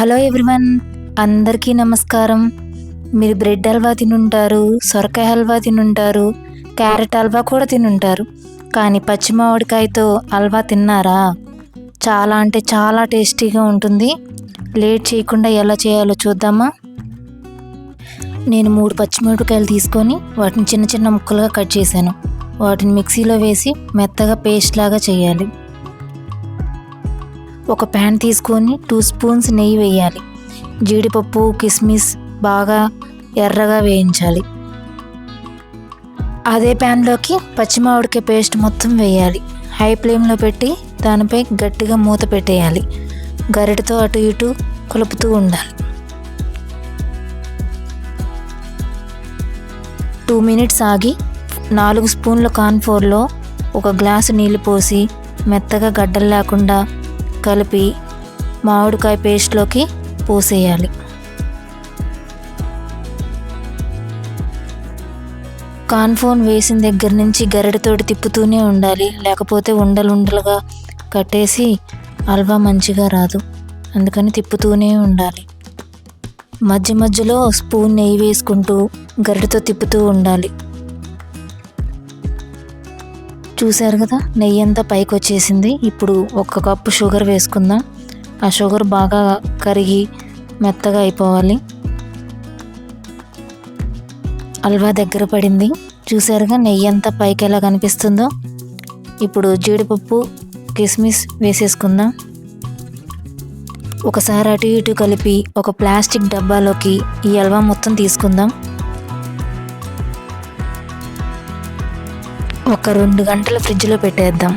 Hello everyone అందరికీ నమస్కారం. మీరు బ్రెడ్ హల్వా తినుంటారు సొరకాయ హల్వా తినుంటారు క్యారెట్ హల్వా కూడా తినుంటారు. కానీ పచ్చి మామిడికాయతో హల్వా తిన్నారా? చాలా అంటే చాలా టేస్టీగా ఉంటుంది. లేట్ చేయకుండా ఎలా చేయాలో చూద్దామా? నేను మూడు పచ్చిమిరపకాయలు తీసుకొని వాటిని చిన్న చిన్న ముక్కలుగా కట్ చేశాను. వాటిని మిక్సీలో వేసి మెత్తగా పేస్ట్ లాగా చేయాలి. ఒక ప్యాన్ తీసుకొని టూ స్పూన్స్ నెయ్యి వేయాలి. జీడిపప్పు కిస్మిస్ బాగా ఎర్రగా వేయించాలి. అదే ప్యాన్లోకి పచ్చి మామిడికాయ పేస్ట్ మొత్తం వేయాలి. హై ఫ్లేమ్లో పెట్టి దానిపై గట్టిగా మూత పెట్టేయాలి. గరిటతో అటు ఇటు కలుపుతూ ఉండాలి. టూ మినిట్స్ ఆగి నాలుగు స్పూన్ల కార్న్ఫ్లోర్లో ఒక గ్లాసు నీళ్ళు పోసి మెత్తగా గడ్డలు లేకుండా కలిపి మామిడికాయ పేస్ట్లోకి పోసేయాలి. కాన్ఫోన్ వేసిన దగ్గర నుంచి గరిటతోటి తిప్పుతూనే ఉండాలి. లేకపోతే ఉండలు ఉండలుగా కట్టేసి హల్వా మంచిగా రాదు. అందుకని తిప్పుతూనే ఉండాలి. మధ్య మధ్యలో స్పూన్ నెయ్యి వేసుకుంటూ గరిటతో తిప్పుతూ ఉండాలి. చూశారు కదా నెయ్యి అంతా పైకి వచ్చేసింది. ఇప్పుడు ఒక కప్పు షుగర్ వేసుకుందాం. ఆ షుగర్ బాగా కరిగి మెత్తగా అయిపోవాలి. హల్వా దగ్గర పడింది. చూసారుగా నెయ్యి అంతా పైకి ఎలా కనిపిస్తుందో. ఇప్పుడు జీడిపప్పు కిస్మిస్ వేసేసుకుందాం. ఒకసారి అటు ఇటు కలిపి ఒక ప్లాస్టిక్ డబ్బాలోకి ఈ హల్వా మొత్తం తీసుకుందాం. ఒక రెండు గంటలు ఫ్రిడ్జ్లో పెట్టేద్దాం.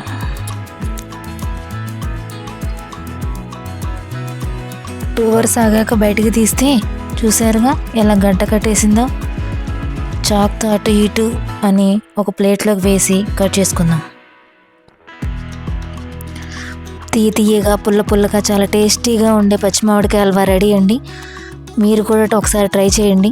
టూ అవర్స్ ఆగాక బయటికి తీస్తే చూసారుగా ఎలా గడ్డ కట్టేసిందో? చాక్తో అటు ఇటు అని ఒక ప్లేట్లోకి వేసి కట్ చేసుకుందాం. తీయ తీయగా పుల్ల పుల్లగా చాలా టేస్టీగా ఉండే పచ్చి మామిడికాయ హల్వా రెడీ అండి. మీరు కూడా ఒకసారి ట్రై చేయండి.